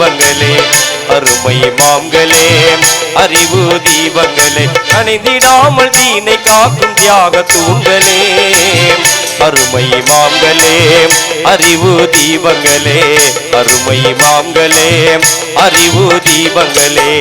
தீபங்களே அருமை மாம்களே. அறிவு தீபங்களே அணிந்திடாமல் தீனை காக்கும் தியாக தூண்களே. அருமை மாம்களே அறிவு தீபங்களே. அருமை மாம்களே அறிவு தீபங்களே.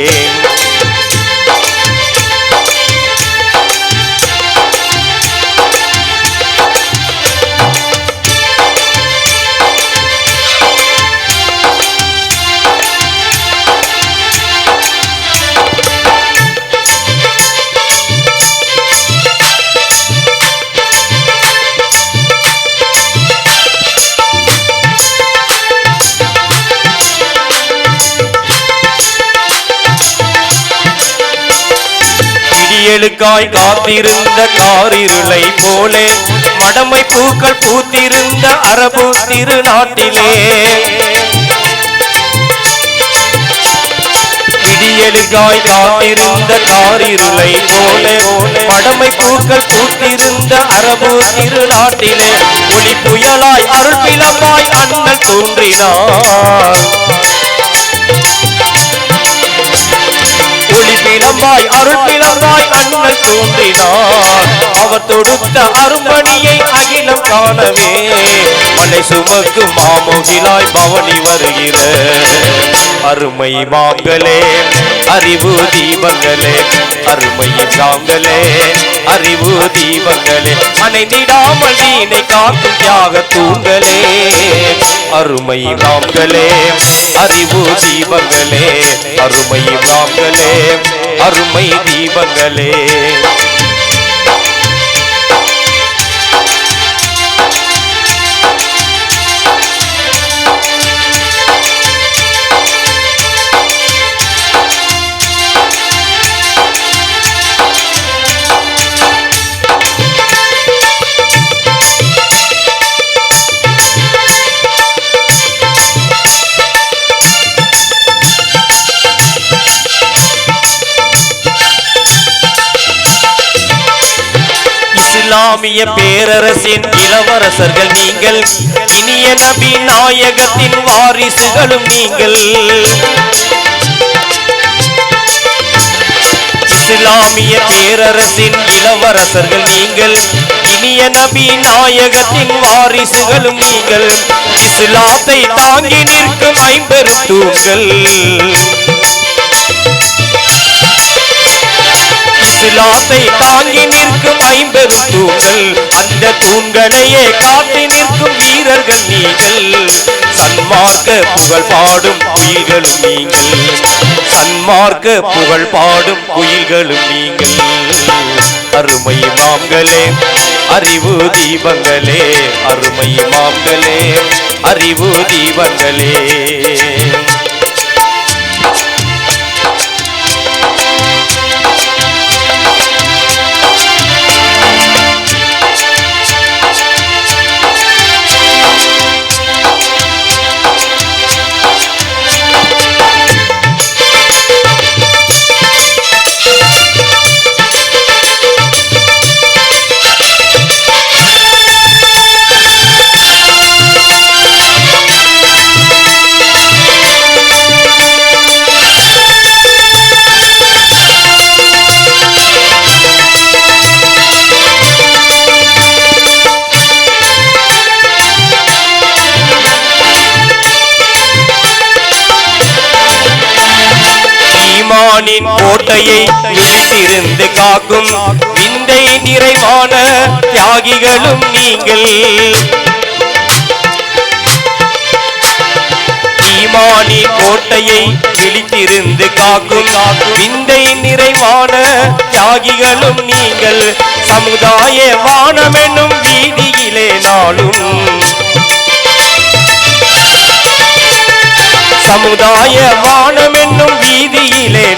விடியலுக்காய் காத்திருந்த காரிருளை போலே மடமை பூக்கள் பூத்திருந்த அரபு திருநாட்டிலே. விடியலுக்காய் காத்திருந்த காரிருளை போலே மடமை பூக்கள் பூத்திருந்த அரபு திருநாட்டிலே. ஒளி புயலாய் அருள் பிளப்பாய் அண்ணல் தோன்றினார். ஒளி பிளம்பாய் அருள் பிளம்பாய் அண்ணல் தோன்றினார். அவர் தொடுத்த அரும்பணியை அகிலம் காணவே. மலை சுமக்கு மாமுகிலாய் பவனி வருகிற. அருமை மாங்களே அறிவு தீபங்களே. அருமை மாங்களே அறிவு தீபங்களே. அணைந்திடாமல் நீனை காக்கும் தியாக தூண்களே. அருமை மாங்களே அறிவு தீபங்களே. அருமை மாங்களே அருமை தீபங்களே. இஸ்லாமிய பேரரசின் இளவரசர்கள் நீங்கள் இனிய நபி நாயகத்தின் வாரிசுகளும் நீங்கள். இஸ்லாமிய பேரரசின் இளவரசர்கள் நீங்கள் இனிய நபி நாயகத்தின் வாரிசுகளும் நீங்கள். இஸ்லாத்தை தாங்கி நிற்கும் ஐம்பெரு தூண்கள் இஸ்லாத்தை தாங்கி ஐம்பது தூண்கள் அந்த தூண்களையே காட்டி நிற்கும் வீரர்கள் நீங்கள். சன்மார்க்க புகழ் பாடும் குயில்களும் நீங்கள். சன்மார்க்க புகழ் பாடும் குயில்களும் நீங்கள். அருமை மாம்களே அறிவு தீபங்களே. அருமை மாம்களே அறிவு தீபங்களே. ஈமானின் கோட்டையை விழித்திருந்து காக்கும் விந்தை நிறைவான தியாகிகளும் நீங்கள். ஈமானி கோட்டையை விழித்திருந்து காக்கும் விந்தை நிறைவான தியாகிகளும் நீங்கள். சமுதாய வானமெனும் வீதியிலே நாளும். சமுதாய வானமென்னும் வீதியிலே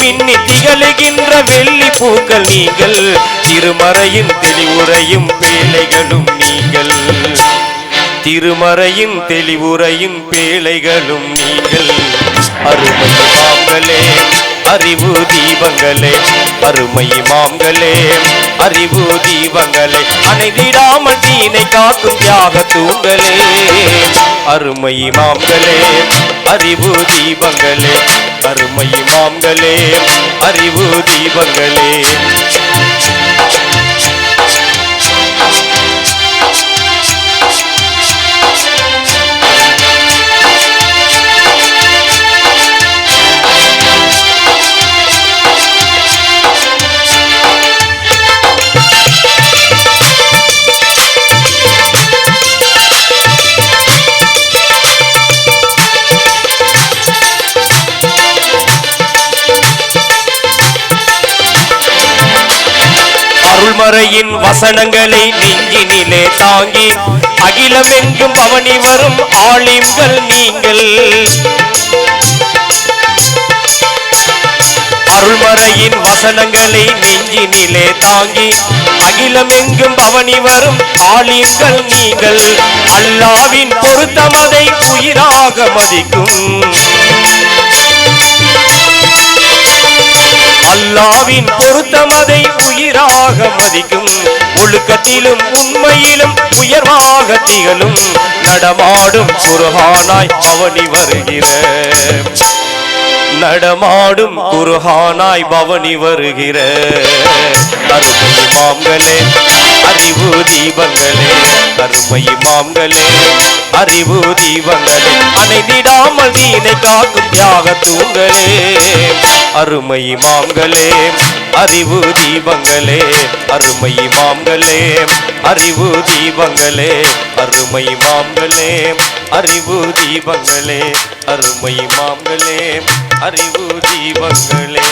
மின்னி திகழுகின்ற வெள்ளி பூக்கள் நீங்கள் திருமறையின் தெளிவுரையும் பேழைகளும் நீங்கள். திருமறையின் தெளிவுரையும் பேழைகளும் நீங்கள். அருமை மாம்களே அறிவு தீபங்களே அருமை மாம்களே அறிவு தீபங்களே. அணைதிடாமல் தீனை காக்கும் தியாக தூங்களே அருமை மாம்களே அறிவு தீபங்களே அருமை மாம்களே அறிவு தீபங்களே. அருள்மறையின் வசனங்களை நெஞ்சினிலே தாங்கி அகிலமெங்கும் பவனி வரும் ஆலிம்கள் நீங்கள். அருள்மறையின் வசனங்களை நெஞ்சினிலே தாங்கி அகிலமெங்கும் பவனி வரும் ஆலிம்கள் நீங்கள். அல்லாவின் பொருத்தமதை உயிராக மதிக்கும். அல்லாவின் அதை உயிராக மதிக்கும். ஒழுக்கத்திலும் உண்மையிலும் உயர்வாக திகழும். நடமாடும் குருஹானாய் பவனி வருகிற. நடமாடும் குருஹானாய் பவனி வருகிற. அருமை மாம்களே அறிவு தீபங்களே. அருமை மாம்களே அறிவு தீபங்களே. தன்னை விடாமல் தீனை காக்கும் தியாக தூங்களே அருமை மாம்களே அறிவு தீபங்களே. அருமை மாம்களே அறிவு தீபங்களே. அருமை மாம்களே அறிவு தீபங்களே. அருமை மாம்களே அறிவு தீபங்களே.